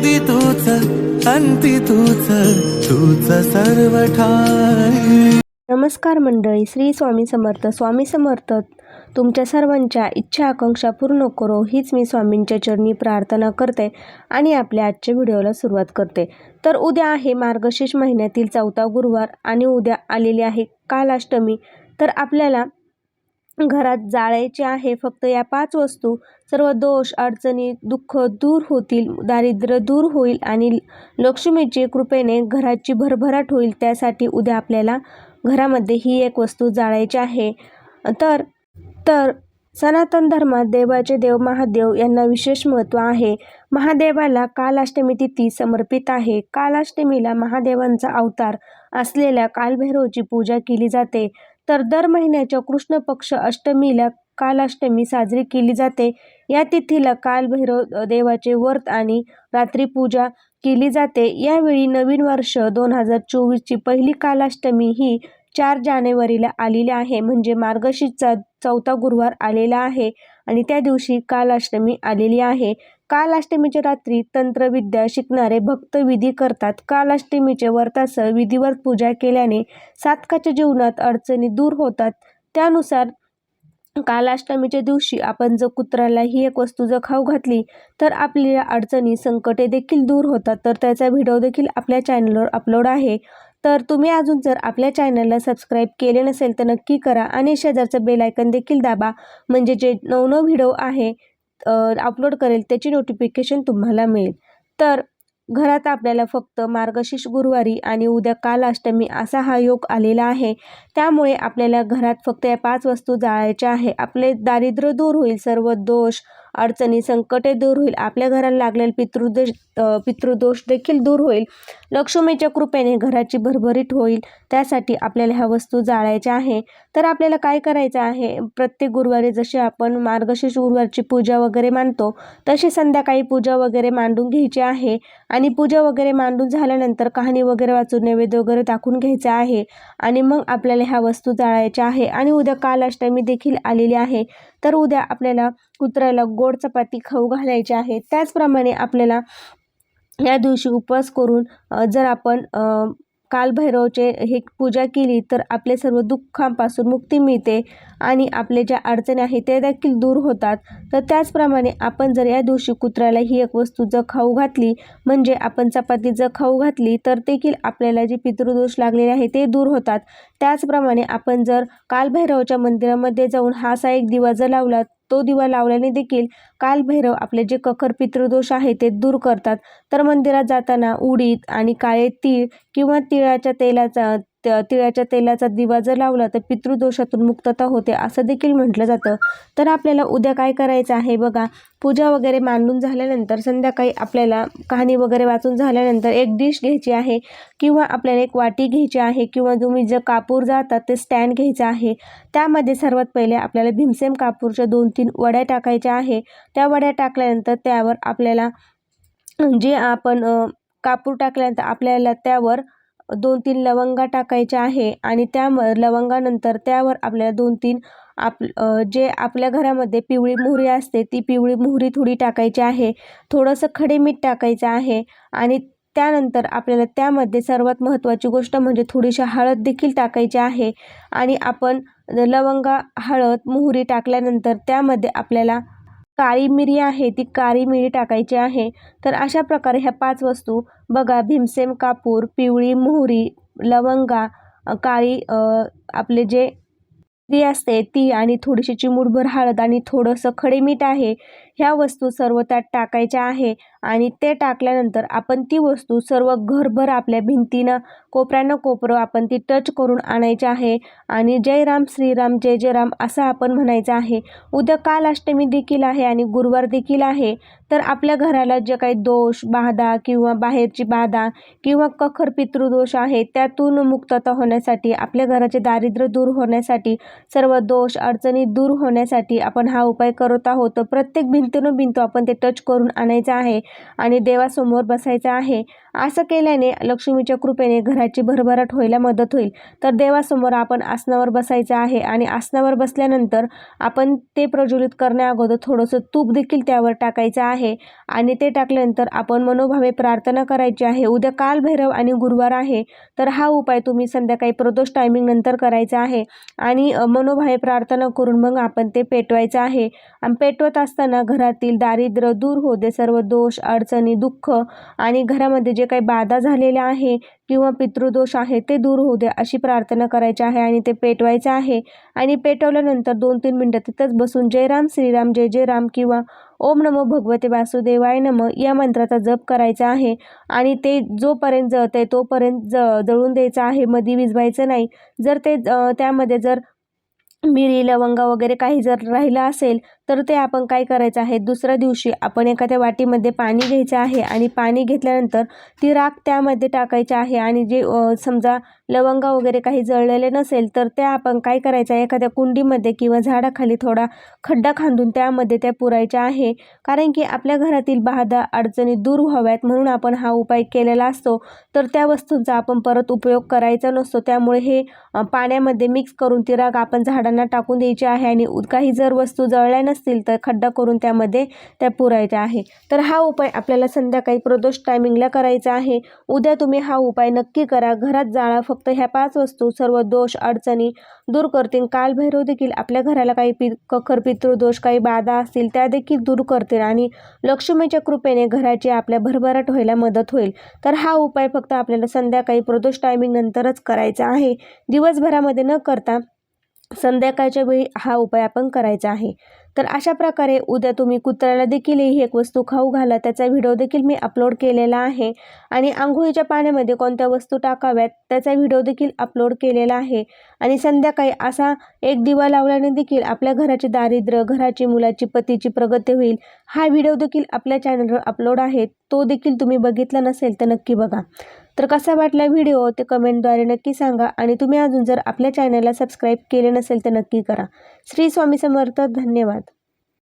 आधी तूच अंती तूच तूच सर्व ठाई नमस्कार मंडळी श्री स्वामी समर्थ स्वामी समर्थ. तुमच्या सर्वांच्या इच्छा आकांक्षा पूर्ण करो हीच मी स्वामींच्या चरणी प्रार्थना करते आणि आपल्या आजच्या व्हिडिओला सुरुवात करते. तर उद्या आहे मार्गशीर्ष महिन्यातील चौथा गुरुवार आणि उद्या आलेली आहे कालाष्टमी. तर आपल्याला घरात जाळायचे आहे फक्त या पाच वस्तू. सर्व दोष अडचणी दुःख दूर होतील दारिद्र्य दूर होईल आणि लक्ष्मीची कृपेने घराची भरभराट होईल. त्यासाठी उद्या आपल्याला घरामध्ये ही एक वस्तू जाळायची आहे. तर तर सनातन धर्मात देवाचे देव महादेव यांना विशेष महत्त्व आहे. महादेवाला कालाष्टमी तिथी समर्पित आहे. कालाष्टमीला महादेवांचा अवतार असलेल्या कालभैरवची पूजा केली जाते. तर दर महिन्याच्या कृष्ण पक्ष अष्टमीला कालाष्टमी साजरी केली जाते. या तिथीला कालभैरव देवाचे व्रत आणि रात्री पूजा केली जाते. यावेळी नवीन वर्ष दोन हजार चोवीसची पहिली कालाष्टमी ही चार जानेवारीला आलेली आहे. म्हणजे मार्गशीर्षचा चौथा गुरुवार आलेला आहे आणि त्या दिवशी कालाष्टमी आलेली आहे. कालाष्टमीच्या रात्री तंत्रविद्या शिकणारे भक्त विधी करतात. कालाष्टमीचे व्रतासह विधिवत पूजा केल्याने साधकाच्या जीवनात अडचणी दूर होतात. त्यानुसार कालाष्टमीच्या दिवशी आपण जर कुत्र्याला ही एक वस्तू जर खाऊ घातली तर आपल्या अडचणी संकटे देखील दूर होतात. तर त्याचा व्हिडिओ देखील आपल्या चॅनलवर अपलोड आहे. तर तुम्ही अजून जर आपल्या चॅनलला सबस्क्राईब केले नसेल तर नक्की करा आणि शेजारचं बेलायकन देखील दाबा. म्हणजे जे नवनव व्हिडिओ आहे अपलोड करेल त्याची नोटिफिकेशन तुम्हाला मिळेल. तर घरात आपल्याला फक्त मार्गशीर्ष गुरुवारी आणि उद्या कालाष्टमी असा हा योग आलेला आहे. त्यामुळे आपल्याला घरात फक्त या पाच वस्तू जाळायच्या आहे. आपले दारिद्र्य दूर होईल. सर्व दोष अडचणी संकटे दूर होईल. आपल्या घराला लागलेला पितृदेश पितृदोष देखील दूर होईल. लक्ष्मीच्या कृपेने घराची भरभरीट होईल. त्यासाठी आपल्याला ह्या वस्तू जाळायच्या आहे. तर आपल्याला काय करायचं आहे? प्रत्येक गुरुवारी जसे आपण मार्गशीर्ष गुरुवारची पूजा वगैरे मानतो तशी संध्याकाळी पूजा वगैरे मांडून घ्यायची आहे. आणि पूजा वगैरे मांडून झाल्यानंतर कहाणी वगैरे वाचून नैवेद्य वगैरे दाखवून घ्यायचं आहे. आणि मग आपल्याला ह्या वस्तू जाळायच्या आहे. आणि उद्या कालाष्टमी देखील आलेली आहे. तर उद्या आपल्याला कुत्र्याला गोड चपाती खाऊ घालायची आहे. त्याचप्रमाणे आपल्याला या दिवशी उपवास करून जर आपण कालभैरवचे हे पूजा केली तर आपले सर्व दुःखांपासून मुक्ती मिळते आणि आपले ज्या अडचणी आहेत ते देखील दूर होतात. तर त्याचप्रमाणे आपण जर या दिवशी कुत्र्याला ही एक वस्तू जर खाऊ घातली म्हणजे आपण चपाती जर खाऊ घातली तर देखील आपल्याला जे पितृदोष लागलेले आहे ते दूर होतात. त्याचप्रमाणे आपण जर कालभैरवच्या मंदिरामध्ये जाऊन हा असा एक दिवा जर लावला तो दिवा लावल्याने देखील कालभैरव आपले जे कखर पितृदोष आहे ते दूर करतात. तर मंदिरात जाताना उडीद आणि काळे तीळ किंवा तिळाच्या तेलाचा तिळाच्या तेलाचा दिवा जर लावला तर पितृदोषातून मुक्तता होते असं देखील म्हटलं जातं. तर आपल्याला उद्या काय करायचं आहे बघा. पूजा वगैरे मांडून झाल्यानंतर संध्याकाळी आपल्याला कहाणी वगैरे वाचून झाल्यानंतर एक डिश घ्यायची आहे किंवा आपल्याला एक वाटी घ्यायची आहे किंवा तुम्ही जे कापूर जातात ते स्टँड घ्यायचं आहे. त्यामध्ये सर्वात पहिले आपल्याला भीमसेम कापूरच्या दोन तीन वड्या टाकायच्या आहे. त्या वड्या टाकल्यानंतर त्यावर आपल्याला जे आपण कापूर टाकल्यानंतर आपल्याला त्यावर दोन तीन लवंगा टाकायच्या आहे आणि त्या लवंगानंतर त्यावर आपल्याला दोन तीन आप जे आपल्या घरामध्ये पिवळी मोहरी असते ती पिवळी मोहरी थोडी टाकायची आहे. थोडंसं खडे मीठ टाकायचं आहे आणि त्यानंतर आपल्याला त्यामध्ये सर्वात महत्त्वाची गोष्ट म्हणजे थोडीशी हळद देखील टाकायची आहे आणि आपण लवंगा हळद मोहरी टाकल्यानंतर त्यामध्ये आपल्याला काळी मिरी आहे ती काळी मिरी टाकायची आहे. तर अशा प्रकारे ह्या पाच वस्तू बघा भीमसेम कापूर पिवळी मोहरी लवंगा काळी आपले जे ती असते ती आणि थोडीशी चिमूटभर हळद आणि थोडंसं खडे मीठ आहे. ह्या वस्तू सर्व त्यात टाकायच्या आहे आणि ते टाकल्यानंतर आपण ती वस्तू सर्व घरभर आपल्या भिंतीनं कोपऱ्यानं कोपरं आपण ती टच करून आणायची आहे आणि जय राम श्रीराम जय जय राम असं आपण म्हणायचं आहे. उद्या काल अष्टमी देखील आहे आणि गुरुवार देखील आहे. तर आपल्या घराला जे काही दोष बाधा किंवा बाहेरची बाधा किंवा कखर पितृदोष आहे त्यातून मुक्तता होण्यासाठी आपल्या घराचे दारिद्र्य दूर होण्यासाठी सर्व दोष अडचणी दूर होण्यासाठी आपण हा उपाय करत आहोत. प्रत्येक भिंत बिनतो न बिनतो आपण ते टच करून आणायचं आहे आणि देवासमोर बसायचं आहे. असं केल्याने लक्ष्मीच्या कृपेने घराची भरभराट व्हायला मदत होईल. तर देवासमोर आपण आसनावर बसायचं आहे आणि आसनावर बसल्यानंतर आपण ते प्रज्वलित करण्याअगोदर थोडंसं तूप देखील त्यावर टाकायचं आहे आणि ते टाकल्यानंतर आपण मनोभावे प्रार्थना करायची आहे. उद्या कालभैरव आणि गुरुवार आहे तर हा उपाय तुम्ही संध्याकाळी प्रदोष टायमिंग नंतर करायचा आहे आणि मनोभावे प्रार्थना करून मग आपण ते पेटवायचं आहे. आणि पेटवत असताना घरातील दारिद्र्य दूर होते. सर्व दोष अडचणी दुःख आणि घरामध्ये जे काही बाधा झालेल्या आहे किंवा पितृदोष आहे ते दूर होऊ दे अशी प्रार्थना करायची आहे आणि ते पेटवायचं आहे. आणि पेटवल्यानंतर दोन तीन मिनटं तिथंच बसून जय राम श्रीराम जय जय राम किंवा ओम नमो भगवते वासुदेवाय नम या मंत्राचा जप करायचा आहे. आणि ते जोपर्यंत जळत आहे तोपर्यंत ज जळून द्यायचं आहे मधी विजवायचं नाही. जर ते त्यामध्ये जर मिरी लवंगा वगैरे काही जर राहिलं असेल तर ते आपण काय करायचं आहे? दुसऱ्या दिवशी आपण एखाद्या वाटीमध्ये पाणी घ्यायचं आहे आणि पाणी घेतल्यानंतर ती राख त्यामध्ये टाकायची आहे आणि जे समजा लवंगा वगैरे काही जळलेले नसेल तर त्या आपण काय करायचं आहे? एखाद्या कुंडीमध्ये किंवा झाडाखाली थोडा खड्डा खांदून त्यामध्ये त्या पुरायच्या आहे. कारण की आपल्या घरातील बाधा अडचणी दूर व्हाव्यात म्हणून आपण हा उपाय केलेला असतो. तर त्या वस्तूंचा आपण परत उपयोग करायचा नसतो. त्यामुळे हे पाण्यामध्ये मिक्स करून ती राग आपण झाडांना टाकून द्यायची आहे आणि काही जर वस्तू जळल्या नसतील तर खड्डा करून त्यामध्ये त्या पुरायच्या आहे. तर हा उपाय आपल्याला संध्याकाळी प्रदोष टायमिंगला करायचा आहे. उद्या तुम्ही हा उपाय नक्की करा. घरात जाळा फक्त ह्या पाच वस्तू सर्व दोष अडचणी दूर करतील. कालभैरव देखील आपल्या घराला काही पि कखर पितृदोष काही बाधा असतील त्या देखील दूर करतील आणि लक्ष्मीच्या कृपेने घराची आपल्या भरभराट व्हायला मदत होईल. तर हा उपाय फक्त आपल्याला संध्याकाळी प्रदोष टायमिंग नंतरच करायचा आहे. दिवसभरामध्ये न करता संध्याकाळच्या वेळी हा उपाय आपण करायचा आहे. तर अशा प्रकारे उद्या तुम्ही कुत्र्याला देखील ही एक वस्तू खाऊ घाला. त्याचा व्हिडिओ देखील मी अपलोड केलेला आहे. आणि आंघोळीच्या पाण्यामध्ये कोणत्या वस्तू टाकाव्यात त्याचा व्हिडिओ देखील अपलोड केलेला आहे. आणि संध्याकाळी असा एक दिवा लावल्याने देखील आपल्या घराचे दारिद्र्य घराची मुलाची पतीची प्रगती होईल. हा व्हिडिओ देखील आपल्या चॅनलवर अपलोड आहे. तो देखील तुम्ही बघितला नसेल तर नक्की बघा. तर कसा वाटला व्हिडिओ ते कमेंटद्वारे नक्की सांगा. आणि तुम्ही अजून जर आपल्या चॅनलला सबस्क्राईब केले नसेल तर नक्की करा. श्री स्वामी समर्थ. धन्यवाद.